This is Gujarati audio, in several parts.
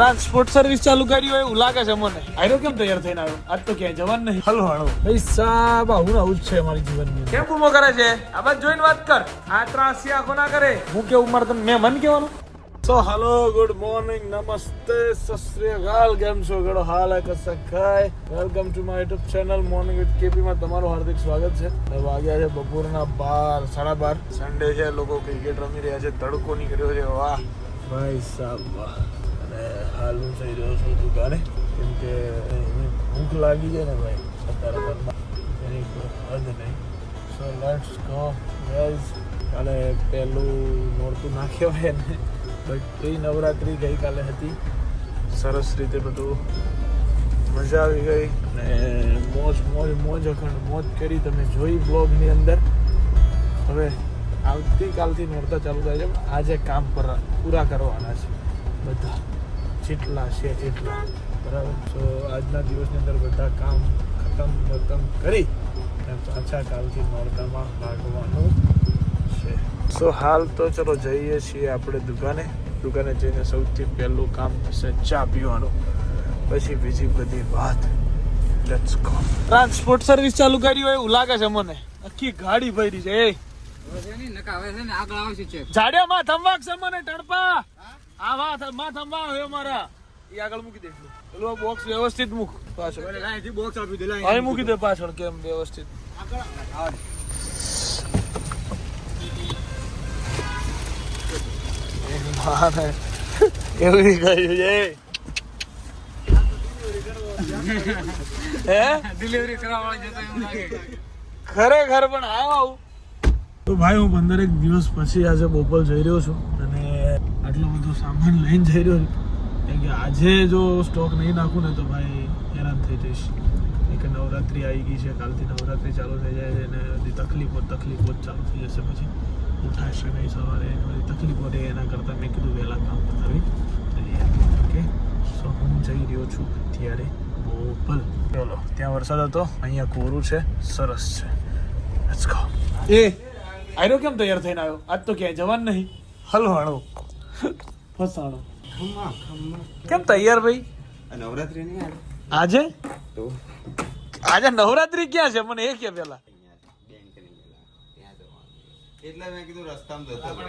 ટ્રાન્સપોર્ટ સર્વિસ ચાલુ કરી હોય એવું લાગે છે મને. આયરો કેમ તૈયાર થઈને આવ્યો? આજ તો ક્યાંય જવાનું નહીં. હલો હળો ભાઈ સાહેબ આવું આવું જ છે મારી જીવનની કેમ બૂમો કરે છે? આ બાદ જોઈને વાત કર. આ ત્રાસી આખો ના કરે. હું કેવું મારે તમે મેં મન કહેવાનું? સો હલો ગુડ મોર્નિંગ નમસ્તે સસ્રીકાલ કેમ છો? ગડો હાલ આ કસા ખાય welcome to my YouTube channel morning with KP માં તમારું હાર્દિક સ્વાગત છે. વાગ્યા છે બપોરના બાર સાડા બાર. સન્ડે છે લોકો ક્રિકેટ રમી રહ્યા છે તડકો નીકળ્યો છે. વાહ. ભાઈ સાહેબ વાહ. અને હાલ હું રહ્યો છું દુકાને. કેમ કે ભૂખ લાગી છે ને ભાઈ, અત્યારે ઘરમાં. એની હદ નહીં. સો લેટ્સ ગો ગાઈઝ કાલે પહેલું નોરતું ના કહેવાય ને બટ એ નવરાત્રિ ગઈકાલે હતી. સરસ રીતે બધું મજા આવી ગઈ. અને મોજ મોજ મોજ અખંડ મોજ કરી તમે જોઈ બ્લોગની અંદર. હવે આવતીકાલથી નોરતા ચાલુ થાય છે. આજે કામ પર પૂરા કરવાના છે. બધા. જેટલા છે એટલા. બરાબર તો આજના દિવસની અંદર બધા કામ ખતમ મતમ કરી અને પાછા કાલથી નોરતામાં લાગવાનું છે. સો હાલ તો ચલો જઈએ છીએ આપણે દુકાને. દુકાને જઈને સૌથી પહેલું કામ થશે ચા પીવાનું. પછી બીજી બધી વાત. લેટ્સ ગો ટ્રાન્સપોર્ટ સર્વિસ ચાલુ કરી હોય એવું લાગે છે મને. આખી ગાડી ભરી છે એ. જાડ્યા માં થંવાક છે મને ટણપા આ વાતમાં થંવા હવે મારા એ આગળ મૂકી દે. પેલો બોક્સ વ્યવસ્થિત મૂક. પાછળ. અહીં મૂકી દે. પાછળ કેમ વ્યવસ્થિત. મારે. એવું કહ્યું છે. હે? ડિલિવરી કરવા વાળી જતો એવું લાગે. ખરેખર પણ આવ આવું. તો ભાઈ હું પંદરેક દિવસ પછી આજે બોપલ જઈ રહ્યો છું અને બધો સામાન લઈને જઈ રહ્યો કેમ કે આજે જો સ્ટોક નહીં નાખું ને તો ભાઈ હેરાન થઈ જઈશ. કે નવરાત્રિ આવી ગઈ છે, કાલથી નવરાત્રિ ચાલુ થઈ જાય છે અને બધી તકલીફો તકલીફો જ ચાલુ થઈ જશે પછી. ઉઠાશે નહીં સવારે બધી તકલીફો રહે એના કરતાં મેં કીધું વહેલા કામ પતાવી. ઓકે? સો હું જઈ રહ્યો છું અત્યારે બોપલ. ચલો, ત્યાં વરસાદ હતો, અહીંયા કોરું છે, સરસ છે. લેટ્સ ગો એ, આયરો કેમ તૈયાર થઈને આવ્યો? આજ તો ક્યાંય જવાનું નહીં. હલવાણો ફસાણો. કેમ તૈયાર ભાઈ? નવરાત્રી નહીં આવે? આજે? તો? આજે નવરાત્રી ક્યાં છે? મને એ કે પેલા એટલે મેં કીધું રસ્તામાં જતો હતો.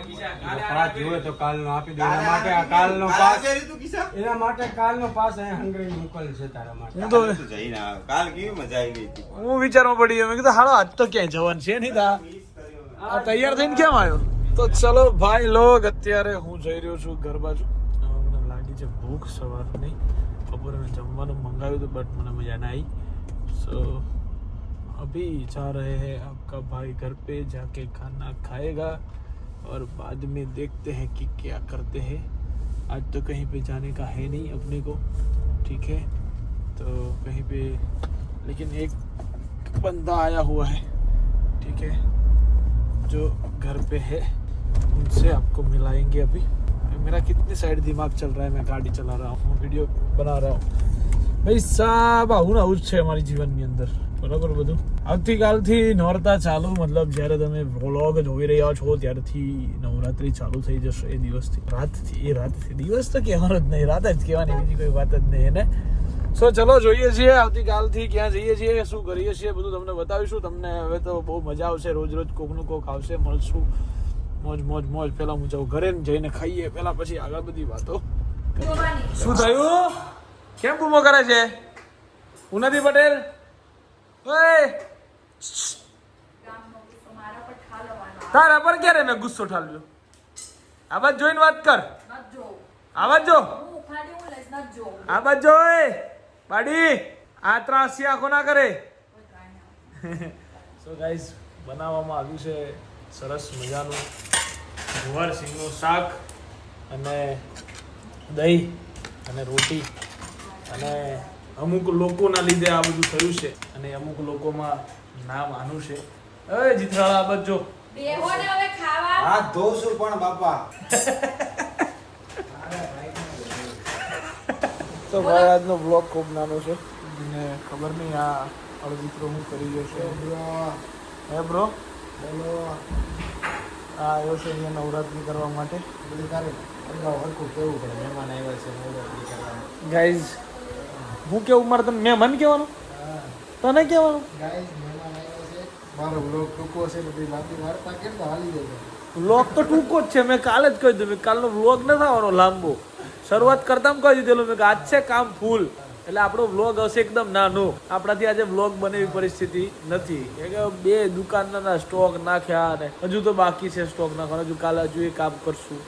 પાસ જોવે તો કાલનો આપી દો. એના માટે આ કાલનો પાસ આવજે રે તું કિસ્સા? એના માટે કાલનો પાસ અહીંયા હંગરી મોકલ છે તારા માટે. હું તો જઈને કાલ કેવી મજા આવી હતી. હું વિચારમાં પડી ગયો. મેં કીધું હાલો આજ તો ક્યાંય જવાનું છે નહીં તા. આ તૈયાર થઈને કેમ આવ્યો? તો ચલો ભાઈ લોગ અત્યારે હું જઈ રહ્યો છું ઘર બાજુ અ, મને લાગી છે ભૂખ સવારની બપોરે મેં જમવાનું મંગાવ્યું હતું બટ મને મજા ના આવી સો अभी जा रहे हैं आपका भाई घर पे जाके खाना खाएगा और बाद में देखते हैं कि क्या करते हैं आज तो कहीं पे जाने का है नहीं अपने को ठीक है तो कहीं पे लेकिन एक बंदा आया हुआ है ठीक है जो घर पे है उनसे आपको मिलाएंगे अभी मेरा कितनी साइड दिमाग चल रहा है मैं गाड़ी चला रहा हूँ वीडियो बना रहा हूँ ભાઈ સાહેબ આવું ને આવું જ છે અમારી જીવનની અંદર બરાબર બધું આવતીકાલથી નોરતા ચાલુ મતલબ જ્યારે તમે વ્લોગ જોઈ રહ્યા છો ત્યારથી નવરાત્રી ચાલુ થઈ જશે એ દિવસથી રાતથી એ રાતથી દિવસ તો કહેવાનો જ નહીં રાત જ કહેવાની બીજી કોઈ વાત જ નહીં એને સો ચલો જોઈએ છીએ આવતીકાલથી ક્યાં જઈએ છીએ શું કરીએ છીએ બધું તમને બતાવીશું તમને હવે તો બહુ મજા આવશે રોજ રોજ કોકનું કોક આવશે મળશું મોજ મોજ મોજ. પેલા હું જાઉં ઘરે જઈને ખાઈએ. પહેલા પછી આગળ બધી વાતો. શું થયું? કેમ બૂમો કરે છે? ઉનાદી પટેલ? ઓય! તારા પર ક્યારે મેં ગુસ્સો ઠાલવ્યો? આવાજ જોઈને વાત કર. આવાજ જો. આવાજ જો બાડી આ ત્રાસી આખો ના કરે. સો ગાઈઝ બનાવવામાં આવ્યું છે સરસ મજાનું ગુવાર સિંગનું શાક અને દહીં અને રોટી અને અમુક લોકોના લીધે આ બધું થયું છે અને અમુક લોકોમાં નામ આનું છે. હવે ખાવા. હાથ ધોઉં પણ બાપા. તો ભાઈ આજનો બ્લોગ ખૂબ નાનો છે. ખબર નહીં આ અળદીત્રો હું કરી જશે છે. હે બ્રો બોલો આ આવ્યો છે અહીંયા નવરાત્રી કરવા માટે. બધું તારે હરખું કેવું પડે મહેમાન આવ્યા છે નવરાત્રી કરવા. ગાઈઝ હું કેવું? મારે તને મેં મન કહેવાનું? તને કહેવાનું? મહેમાન આવ્યો છે. મારો બ્લોગ ટૂંકો છે બધી લાંબી વાર્તા કેમ તો હાલી જાય વ્લોગ તો ટૂંકો જ છે મેં કાલે જ કહી દીધું. મેં કાલનો વ્લોગ નથી આવવાનો લાંબો. શરૂઆત કરતા કહી દીધેલું. મેં કે આજ છે કામ ફૂલ એટલે આપણો વ્લોગ હશે એકદમ નાનો. આપણાથી આજે વ્લોગ બને એવી પરિસ્થિતિ નથી. કે બે દુકાનના સ્ટોક નાખ્યા અને હજુ તો બાકી છે સ્ટોક નાખવાનો. હજુ કાલે હજુ એ કામ કરશું.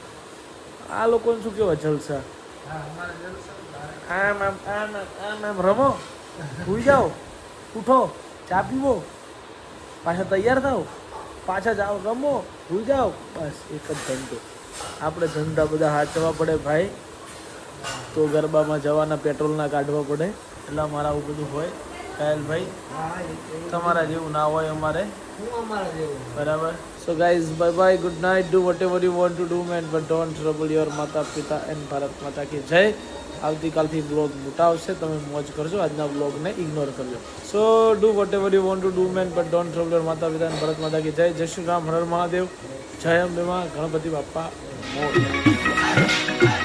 આ લોકોને શું કેવા જલસા? આમ આમ આમ આમ આમ રમો. સુઈ જાઓ. ઉઠો. ચા પીવો. પાછા તૈયાર થાવ પાછા જાઓ, રમો. સુઈ જાઓ. બસ, એક જ ધંધો. આપણે ધંધા બધા હાચવા પડે ભાઈ. તો ગરબામાં જવાના પેટ્રોલના કાઢવા પડે. એટલે અમારે આવું બધું હોય. કાયલભાઈ, તમારા જેવું ના હોય અમારે. બરાબર? So guys bye bye good night do whatever you want to do man but don't trouble your માતા પિતા એન્ડ ભારત માતા કી જય. આવતીકાલથી બ્લોગ મોટા આવશે, તમે મોજ કરજો, આજના બ્લોગને ઇગ્નોર કરજો. So do whatever you want to do man but don't trouble your માતા પિતા એન્ડ ભારત માતા કે જય. જય શ્રી રામ, હર મહાદેવ. જય અંબેમાં ગણપતિ બાપ્પા મોર.